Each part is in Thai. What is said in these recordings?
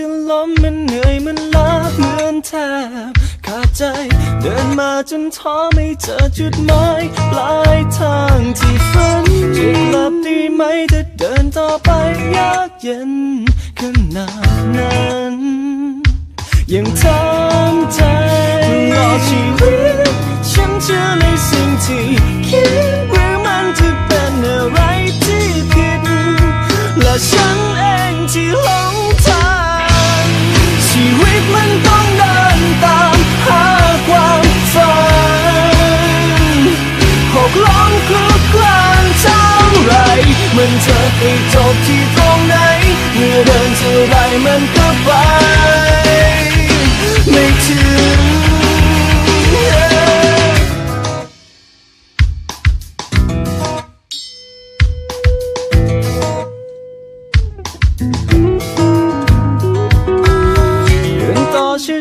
จะล้มันเหนื่อยมันล้าเหมือนแทบขาดใจ เดินมาจนท้อไม่เจอจุดหมายปลายทางที่ฝันจะกลับดีไหมถ้าเดินต่อไปยากเย็นขนาดนั้นยังทำ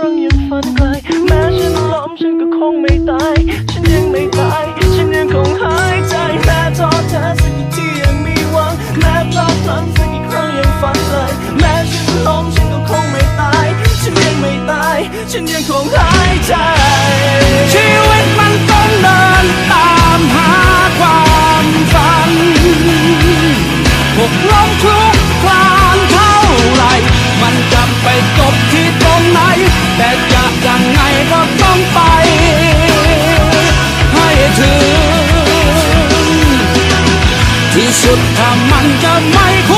ครั้งยังฝันไกลแม้ฉันล้มฉันก็คงไม่ตาย สุดถ้ามันจะไม่คุ้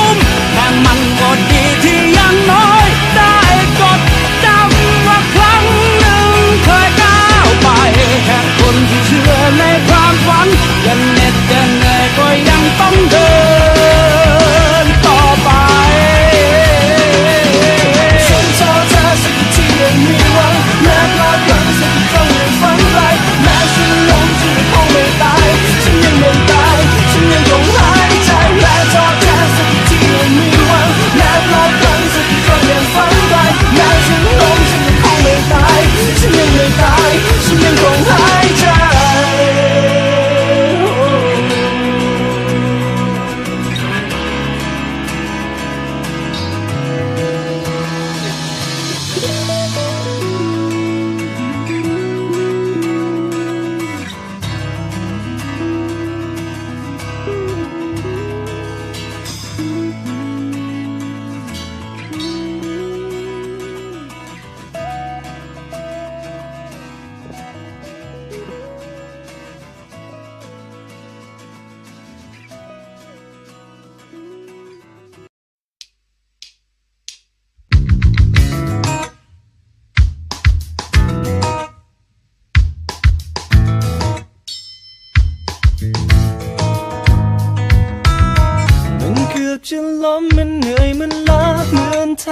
จะล้มมันเหนื่อยมันล้าเหมือนแท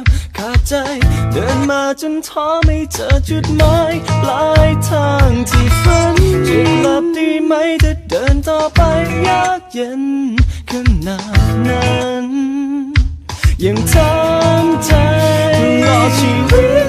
บขาดใจ เดินมาจนท้อไม่เจอจุดหมายปลายทางที่ฝันจะกลับดีไหมถ้าเดินต่อไปยากเย็นขนาดนั้นยังทำใจตลอชีวิต